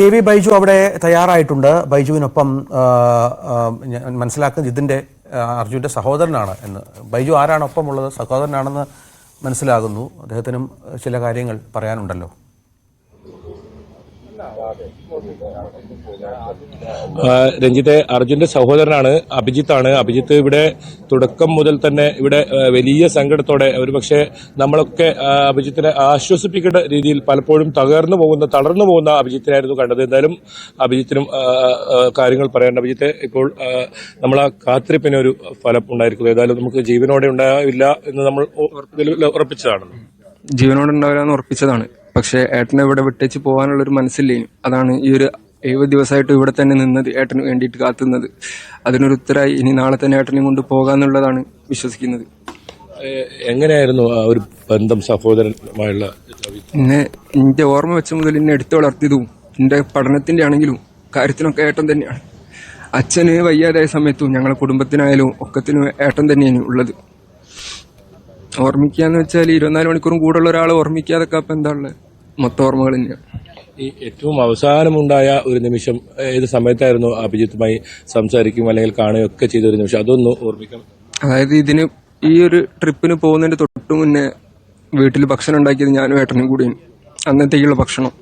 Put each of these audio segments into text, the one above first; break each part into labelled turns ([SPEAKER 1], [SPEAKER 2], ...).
[SPEAKER 1] A V Baiju അവിടെ തയ്യാറായിട്ടുണ്ട്. ബൈജുവിനൊപ്പം മനസ്സിലാക്കുന്നത് ഇതിന്റെ അർജുന്റെ സഹോദരനാണ് എന്ന്. ബൈജു ആരാണ് ഒപ്പമുള്ളത്? സഹോദരനാണെന്ന് മനസ്സിലാകുന്നു. അദ്ദേഹത്തിനും ചില കാര്യങ്ങൾ പറയാനുണ്ടല്ലോ.
[SPEAKER 2] രഞ്ജിത്തെ അർജുന്റെ സഹോദരനാണ് അഭിജിത്താണ് അഭിജിത്ത് ഇവിടെ തുടക്കം മുതൽ തന്നെ ഇവിടെ വലിയ സങ്കടത്തോടെ ഒരുപക്ഷെ നമ്മളൊക്കെ അഭിജിത്തിനെ ആശ്വസിപ്പിക്കേണ്ട രീതിയിൽ പലപ്പോഴും തകർന്നു പോകുന്ന തളർന്നു പോകുന്ന അഭിജിത്തിനായിരുന്നു കണ്ടത്. എന്തായാലും അഭിജിത്തിനും ആ, ആ, കാര്യങ്ങൾ പറയാൻ അഭിജിത്തെ ഇപ്പോൾ ആ, നമ്മളെ കാത്തിരിപ്പിന് ഒരു ഫലം ഉണ്ടായിരിക്കുന്നു. ഏതായാലും നമുക്ക് ജീവനോടെ ഉണ്ടാവില്ല എന്ന് നമ്മൾ ഉറപ്പിച്ചതാണ്
[SPEAKER 3] ജീവനോടെ ഉണ്ടാവില്ല എന്ന് ഉറപ്പിച്ചതാണ്. പക്ഷെ ഏട്ടനെ ഇവിടെ വിട്ടേച്ച് പോകാനുള്ള ഒരു മനസ്സില്ലേനു. അതാണ് ഈ ഒരു എഴുപത് ദിവസമായിട്ട് ഇവിടെ തന്നെ നിന്നത് ഏട്ടന് വേണ്ടിയിട്ട് കാത്തുന്നത്. അതിനൊരു ഉത്തരമായി ഇനി നാളെ തന്നെ ഏട്ടനെയും കൊണ്ട് പോകാന്നുള്ളതാണ് വിശ്വസിക്കുന്നത്.
[SPEAKER 2] എങ്ങനെയായിരുന്നു ആ ഒരു ബന്ധം സഹോദരനുമായുള്ള
[SPEAKER 3] എന്നെ എന്റെ ഓർമ്മ വെച്ച മുതൽ എന്നെ എടുത്തു വളർത്തിയതും എന്റെ പഠനത്തിന്റെ ആണെങ്കിലും കാര്യത്തിനൊക്കെ ഏട്ടൻ തന്നെയാണ്. അച്ഛന് വയ്യാതായ സമയത്തും ഞങ്ങളെ കുടുംബത്തിനായാലും ഒക്കത്തിനും ഏട്ടൻ തന്നെയാണ് ഉള്ളത്. ഓർമ്മിക്കാന്ന് വെച്ചാൽ ഇരുപത്തിനാല് മണിക്കൂറും കൂടെ ഉള്ള ഒരാളെ ഓർമ്മിക്കാതൊക്കെ അപ്പൊ എന്താ ഉള്ളത് മൊത്തം ഓർമ്മകൾ തന്നെയാണ്
[SPEAKER 2] ഈ ഏറ്റവും അവസാനമുണ്ടായ ഒരു നിമിഷം ഏത് സമയത്തായിരുന്നു അഭിജിത്തുമായി സംസാരിക്കും അല്ലെങ്കിൽ കാണുകയും ഒക്കെ ചെയ്ത ഒരു നിമിഷം? അതൊന്ന് ഓർമ്മിക്കണം
[SPEAKER 3] അതായത് ഇതിന് ഈ ഒരു ട്രിപ്പിന് പോകുന്നതിന്റെ തൊട്ട് മുന്നേ വീട്ടിൽ ഭക്ഷണം ഉണ്ടാക്കിയത് ഞാനും ഏട്ടനും കൂടി അന്നത്തേക്കുള്ള ഭക്ഷണം.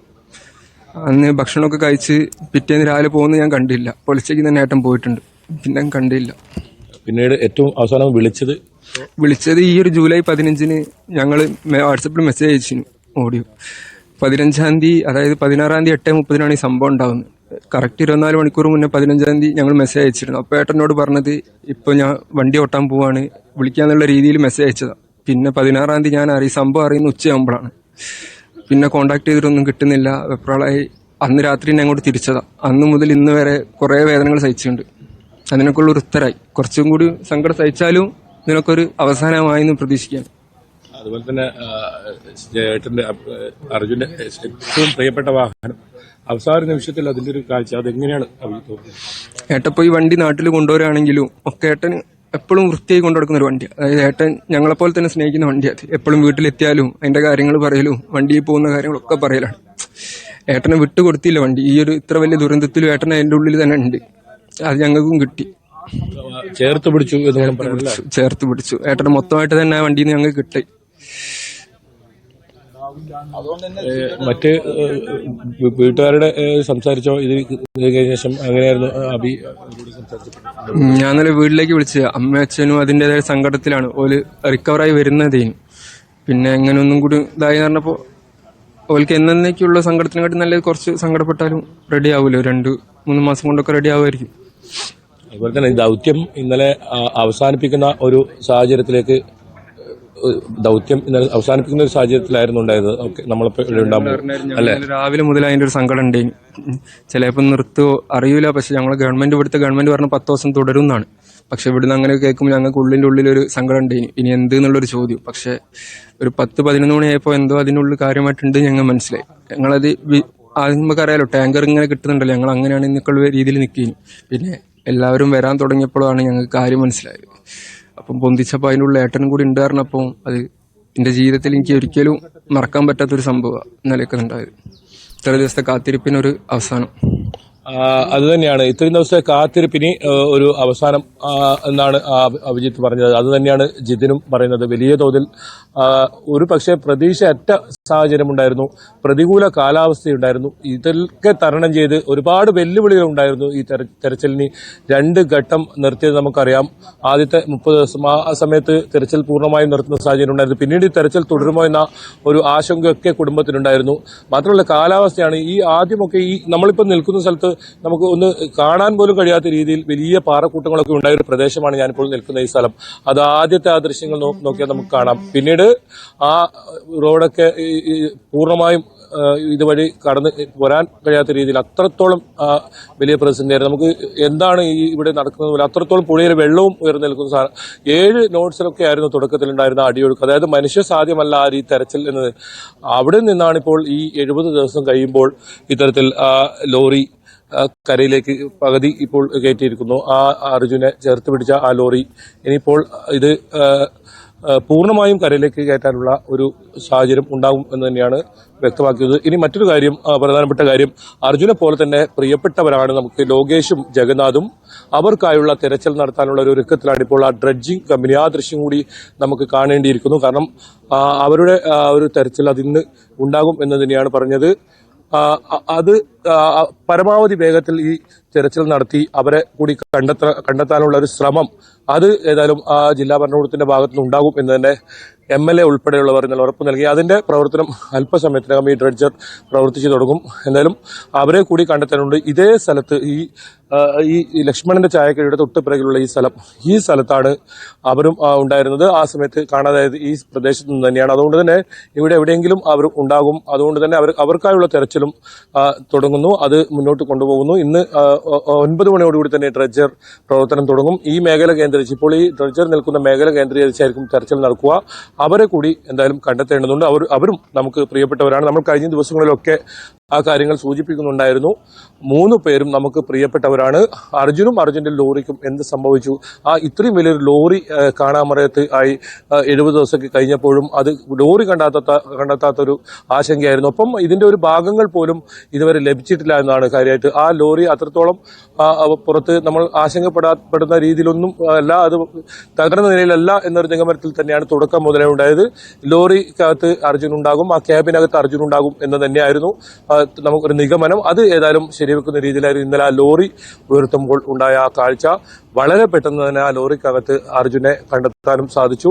[SPEAKER 3] അന്ന് ഭക്ഷണമൊക്കെ കഴിച്ച് പിറ്റേന്ന് രാവിലെ പോകുന്നത് ഞാൻ കണ്ടില്ല. പൊളിച്ചേക്ക് തന്നെ ഏട്ടൻ പോയിട്ടുണ്ട്. പിന്നെ കണ്ടില്ല.
[SPEAKER 2] പിന്നീട് ഏറ്റവും അവസാനം വിളിച്ചത്?
[SPEAKER 3] വിളിച്ചത് ഈ ഒരു ജൂലൈ പതിനഞ്ചിന് ഞങ്ങൾ വാട്സപ്പിൽ മെസ്സേജ് അയച്ചിരുന്നു ഓഡിയോ. പതിനഞ്ചാം തീയതി അതായത് പതിനാറാം തീയതി എട്ട് മുപ്പതിനാണ് ഈ സംഭവം ഉണ്ടാകുന്നത് കറക്റ്റ് ഇരുപത്തിനാല് മണിക്കൂർ മുന്നേ പതിനഞ്ചാം തീയതി ഞങ്ങൾ മെസ്സേജ് അയച്ചിരുന്നു. അപ്പോൾ ഏട്ടനോട് പറഞ്ഞത് ഇപ്പോൾ ഞാൻ വണ്ടി ഓട്ടാൻ പോവാണ്. വിളിക്കാന്നുള്ള രീതിയിൽ മെസ്സേജ് അയച്ചതാണ് പിന്നെ പതിനാറാം തീയതി ഞാൻ അറിയും സംഭവം അറിയുന്ന ഉച്ചയാകുമ്പോഴാണ് പിന്നെ കോണ്ടാക്ട് ചെയ്തിട്ടൊന്നും കിട്ടുന്നില്ല. വെപ്രാളായി അന്ന് രാത്രി ഞാൻ അങ്ങോട്ട് തിരിച്ചതാണ് അന്ന് മുതൽ ഇന്ന് വരെ കുറേ വേദനകൾ സഹിച്ചിട്ടുണ്ട്. അതിനൊക്കെ ഉള്ള ഒരു ഉത്തരായി. കുറച്ചും കൂടി സങ്കടം സഹിച്ചാലും ഇതിനൊക്കെ ഒരു അവസാനമായി എന്ന് പ്രതീക്ഷിക്കാം.
[SPEAKER 2] അതുപോലെ തന്നെ ഏട്ടന്റെ ചേട്ടന്റെ അ- അർജുന്റെ ഏറ്റവും പ്രിയപ്പെട്ട വാഹനം. അവസാന നിമിഷത്തിൽ അതിന്റെ ഒരു കാഴ്ച അതെങ്ങനെയാണ് തോന്നുന്നത്
[SPEAKER 3] ഏട്ടൻ ഈ വണ്ടി നാട്ടിൽ കൊണ്ടുവരാണെങ്കിലും ഒക്കെ ഏട്ടന് എപ്പോഴും വൃത്തിയായി കൊണ്ടു നടക്കുന്ന ഒരു വണ്ടി അതായത് ഏട്ടൻ ഞങ്ങളെപ്പോലെ തന്നെ സ്നേഹിക്കുന്ന വണ്ടിയാണ് എപ്പോഴും വീട്ടിലെത്തിയാലും അതിന്റെ കാര്യങ്ങൾ പറയലും വണ്ടിയിൽ പോകുന്ന കാര്യങ്ങളൊക്കെ പറയലാണ്. ഏട്ടനെ വിട്ടുകൊടുത്തില്ല വണ്ടി. ഈ ഒരു ഇത്ര വലിയ ദുരന്തത്തിലും ഏട്ടൻ അതിന്റെ ഉള്ളിൽ തന്നെ ഉണ്ട്. അത് ഞങ്ങൾക്കും കിട്ടി.
[SPEAKER 2] ചേർത്ത് പിടിച്ചു?
[SPEAKER 3] ചേർത്ത് പിടിച്ചു. ഏട്ടനെ മൊത്തമായിട്ട് തന്നെ ആ വണ്ടിയിൽ നിന്ന് ഞങ്ങൾക്ക് കിട്ടി.
[SPEAKER 2] മറ്റ് വീട്ടുകാരുടെ സംസാരിച്ചോ? ഇത് കഴിഞ്ഞ ശേഷം അങ്ങനെയായിരുന്നു
[SPEAKER 3] അബി ഞാൻ ഇന്നലെ വീട്ടിലേക്ക് വിളിച്ച് അമ്മ അച്ഛനും അതിന്റെതായ സങ്കടത്തിലാണ്. ഓൽ റിക്കവറായി വരുന്നതേനും പിന്നെ അങ്ങനെ ഒന്നും കൂടി ഇതായി പറഞ്ഞപ്പോൾ ഓൽക്ക് എന്നേക്കുള്ള സങ്കടത്തിനെക്കാട്ടി നല്ല കുറച്ച് സങ്കടപ്പെട്ടാലും റെഡി ആവുമല്ലോ രണ്ട് മൂന്ന് മാസം കൊണ്ടൊക്കെ റെഡി ആവുമായിരിക്കും.
[SPEAKER 2] അതുപോലെ തന്നെ ഈ ദൗത്യം ഇന്നലെ അവസാനിപ്പിക്കുന്ന ഒരു സാഹചര്യത്തിലേക്ക് ദൗത്യം ഇന്നലെ അവസാനിപ്പിക്കുന്ന ഒരു സാഹചര്യത്തിലായിരുന്നു ഉണ്ടായത്. ഓക്കെ നമ്മളിപ്പോ ഇവിടെ ഉണ്ടാകുമ്പോൾ.
[SPEAKER 3] അല്ലെ? രാവിലെ മുതൽ അതിന്റെ ഒരു സങ്കടം ഉണ്ട്. ചിലപ്പോൾ നിർത്തുവോ അറിയൂല പക്ഷെ ഞങ്ങൾ ഗവൺമെന്റ് ഇവിടുത്തെ ഗവൺമെന്റ് പറഞ്ഞ പത്ത് ദിവസം തുടരും എന്നാണ് പക്ഷെ ഇവിടുന്ന് അങ്ങനെ കേൾക്കുമ്പോൾ ഞങ്ങൾക്ക് ഉള്ളിന്റെ ഉള്ളിൽ ഒരു സങ്കടം ഉണ്ട്. ഇനി എന്ത് എന്നുള്ളൊരു ചോദ്യം. പക്ഷെ ഒരു പത്ത് പതിനൊന്ന് മണിയായപ്പോൾ എന്തോ അതിനുള്ളിൽ കാര്യമായിട്ടുണ്ട് ഞങ്ങൾ മനസ്സിലായി. ഞങ്ങളത് ആദ്യം നമുക്ക് അറിയാലോ ടാങ്കർ ഇങ്ങനെ കിട്ടുന്നുണ്ടല്ലോ. ഞങ്ങൾ അങ്ങനെയാണ് എന്നൊക്കെയുള്ള രീതിയിൽ നിൽക്കുകയും പിന്നെ എല്ലാവരും വരാൻ തുടങ്ങിയപ്പോഴാണ് ഞങ്ങൾക്ക് കാര്യം മനസ്സിലായത്. അപ്പം പൊന്തിച്ചപ്പോൾ അതിനുള്ള ഏട്ടനും കൂടി ഉണ്ട് പറഞ്ഞപ്പോൾ അത് എന്റെ ജീവിതത്തിൽ എനിക്ക് ഒരിക്കലും മറക്കാൻ പറ്റാത്തൊരു സംഭവമാണ് ഇന്നലെയൊക്കെ ഉണ്ടായത്. ഇത്ര ദിവസത്തെ കാത്തിരിപ്പിനൊരു അവസാനം.
[SPEAKER 2] അത് തന്നെയാണ്. ഇത്രയും ദിവസത്തെ കാത്തിരിപ്പിന് ഒരു അവസാനം എന്നാണ് അഭിജിത്ത് പറഞ്ഞത്. അത് തന്നെയാണ് ജിതിനും പറയുന്നത്. വലിയ തോതിൽ ഒരു പക്ഷേ പ്രതീക്ഷയറ്റ സാഹചര്യമുണ്ടായിരുന്നു. പ്രതികൂല കാലാവസ്ഥയുണ്ടായിരുന്നു. ഇതൊക്കെ തരണം ചെയ്ത് ഒരുപാട് വെല്ലുവിളികൾ ഉണ്ടായിരുന്നു ഈ തെര- തെരച്ചിലിന്. രണ്ട് ഘട്ടം നിർത്തിയത് നമുക്കറിയാം. ആദ്യത്തെ മുപ്പത് ദിവസം ആ സമയത്ത് തെരച്ചിൽ പൂർണമായും നിർത്തുന്ന സാഹചര്യം ഉണ്ടായിരുന്നു. പിന്നീട് ഈ തെരച്ചിൽ തുടരുമോ എന്ന ഒരു ആശങ്കയൊക്കെ കുടുംബത്തിനുണ്ടായിരുന്നു. മാത്രമല്ല കാലാവസ്ഥയാണ് ഈ ആദ്യമൊക്കെ ഈ നമ്മളിപ്പോൾ നിൽക്കുന്ന സ്ഥലത്ത് നമുക്ക് ഒന്ന് കാണാൻ പോലും കഴിയാത്ത രീതിയിൽ വലിയ പാറക്കൂട്ടങ്ങളൊക്കെ ഉണ്ടായ ഒരു പ്രദേശമാണ് ഞാനിപ്പോൾ നിൽക്കുന്ന ഈ സ്ഥലം. അത് ആദ്യത്തെ ആ ദൃശ്യങ്ങൾ നോക്കിയാൽ നമുക്ക് കാണാം. പിന്നീട് ആ റോഡൊക്കെ പൂർണമായും ഇതുവഴി കടന്ന് വരാൻ കഴിയാത്ത രീതിയിൽ അത്രത്തോളം വലിയ പ്രതിസന്ധിയായിരുന്നു. നമുക്ക് എന്താണ് ഈ ഇവിടെ നടക്കുന്നത് പോലെ അത്രത്തോളം പുഴയിൽ വെള്ളവും ഉയർന്നു നിൽക്കുന്ന സാധനം ഏഴ് നോട്ട്സിലൊക്കെ ആയിരുന്നു തുടക്കത്തിൽ ഉണ്ടായിരുന്ന അടിയൊഴുക്ക്. അതായത് മനുഷ്യ സാധ്യമല്ല ആ രീതി തെരച്ചിൽ എന്നത്. അവിടെ നിന്നാണ് ഇപ്പോൾ ഈ എഴുപത് ദിവസം കഴിയുമ്പോൾ ഇത്തരത്തിൽ ലോറി കരയിലേക്ക് പകുതി ഇപ്പോൾ കയറ്റിയിരിക്കുന്നു. ആ അർജുനെ ചേർത്ത് പിടിച്ച ആ ലോറി ഇനിയിപ്പോൾ ഇത് പൂർണമായും കരയിലേക്ക് കയറ്റാനുള്ള ഒരു സാഹചര്യം ഉണ്ടാകും എന്ന് തന്നെയാണ് വ്യക്തമാക്കിയത്. ഇനി മറ്റൊരു കാര്യം പ്രധാനപ്പെട്ട കാര്യം അർജുനെ പോലെ തന്നെ പ്രിയപ്പെട്ടവരാണ് നമുക്ക് ലോകേഷും ജഗന്നാഥും. അവർക്കായുള്ള തെരച്ചിൽ നടത്താനുള്ള ഒരു ഒരുക്കത്തിലാണ് ഇപ്പോൾ ആ ഡ്രഡ്ജിങ് കമ്പനി. ആ ദൃശ്യം കൂടി നമുക്ക് കാണേണ്ടിയിരിക്കുന്നു. കാരണം അവരുടെ ഒരു തെരച്ചിൽ അതിന്ന് ഉണ്ടാകും എന്ന് തന്നെയാണ് പറഞ്ഞത്. അത് പരമാവധി വേഗത്തിൽ ഈ തെരച്ചിൽ നടത്തി അവരെ കൂടി കണ്ടെത്ത കണ്ടെത്താനുള്ള ഒരു ശ്രമം അത് ഏതായാലും ജില്ലാ ഭരണകൂടത്തിന്റെ ഭാഗത്തുനിന്ന് ഉണ്ടാകും എന്ന് തന്നെ എം എൽ എ ഉൾപ്പെടെയുള്ളവർ ഇന്നലെ ഉറപ്പ് നൽകി. അതിന്റെ പ്രവർത്തനം അല്പസമയത്തിനകം ഈ ഡ്രഡ്ജർ പ്രവർത്തിച്ചു തുടങ്ങും. എന്തായാലും അവരെ കൂടി കണ്ടെത്താനുണ്ട്. ഇതേ സ്ഥലത്ത് ഈ ഈ ലക്ഷ്മണന്റെ ചായക്കടയുടെ തൊട്ടുപിറകിലുള്ള ഈ സ്ഥലം. ഈ സ്ഥലത്താണ് അവരും ഉണ്ടായിരുന്നത്. ആ സമയത്ത് കാണാതായത് ഈ പ്രദേശത്ത് നിന്ന് തന്നെയാണ്. അതുകൊണ്ട് തന്നെ ഇവിടെ എവിടെയെങ്കിലും അവർ ഉണ്ടാകും. അതുകൊണ്ട് തന്നെ അവർ അവർക്കായുള്ള തെരച്ചിലും തുടങ്ങുന്നു. അത് മുന്നോട്ട് കൊണ്ടുപോകുന്നു. ഇന്ന് ഒൻപത് മണിയോടുകൂടി തന്നെ ഡ്രഡ്ജർ പ്രവർത്തനം തുടങ്ങും. ഈ മേഖല കേന്ദ്രീകരിച്ച് ഇപ്പോൾ ഈ ഡ്രഡ്ജർ നിൽക്കുന്ന മേഖല കേന്ദ്രീകരിച്ചായിരിക്കും തെരച്ചിൽ നടക്കുക. അവരെ കൂടി എന്തായാലും കണ്ടെത്തേണ്ടതുണ്ട്. അവർ അവരും നമുക്ക് പ്രിയപ്പെട്ടവരാണ്. നമ്മൾ കഴിഞ്ഞ ദിവസങ്ങളിലൊക്കെ ആ കാര്യങ്ങൾ സൂചിപ്പിക്കുന്നുണ്ടായിരുന്നു. മൂന്ന് പേരും നമുക്ക് പ്രിയപ്പെട്ടവരാണ്. അർജുനും അർജുന്റെ ലോറിക്കും എന്ത് സംഭവിച്ചു? ആ ഇത്രയും വലിയൊരു ലോറി കാണാമറയത്ത് ആയി എഴുപത് ദിവസമൊക്കെ കഴിഞ്ഞപ്പോഴും അത് ലോറി കണ്ടെത്താത്ത കണ്ടെത്താത്തൊരു ആശങ്കയായിരുന്നു. ഒപ്പം ഇതിന്റെ ഒരു ഭാഗങ്ങൾ പോലും ഇതുവരെ ലഭിച്ചിട്ടില്ല എന്നാണ് കാര്യമായിട്ട്. ആ ലോറി അത്രത്തോളം പുറത്ത് നമ്മൾ ആശങ്കപ്പെടാപ്പെടുന്ന രീതിയിലൊന്നും അല്ല. അത് തകർന്ന നിലയിലല്ല എന്നൊരു നിഗമനത്തിൽ തന്നെയാണ് തുടക്കം മുതലേ ഉണ്ടായത് ലോറിക്കകത്ത് അർജുൻ ഉണ്ടാകും ആ ക്യാബിനകത്ത് അർജുൻ ഉണ്ടാകും എന്ന് തന്നെയായിരുന്നു നമുക്കൊരു നിഗമനം. അത് ഏതായാലും ശരിവെക്കുന്ന രീതിയിലായിരുന്നു. ഇന്നലെ ആ ലോറി ഉയർത്തുമ്പോൾ ഉണ്ടായ ആ കാഴ്ച വളരെ പെട്ടെന്ന് തന്നെ ആ ലോറിക്കകത്ത് അർജുനെ കണ്ടെത്താനും സാധിച്ചു.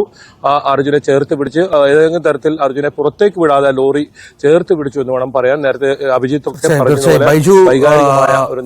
[SPEAKER 2] ആ അർജുനെ ചേർത്ത് പിടിച്ച് ഏതെങ്കിലും തരത്തിൽ അർജുനെ പുറത്തേക്ക് വിടാതെ ലോറി ചേർത്ത് പിടിച്ചു എന്ന് വേണം പറയാൻ. നേരത്തെ അഭിജിത്ത് ഒക്കെ
[SPEAKER 1] പറഞ്ഞ
[SPEAKER 2] ഒരു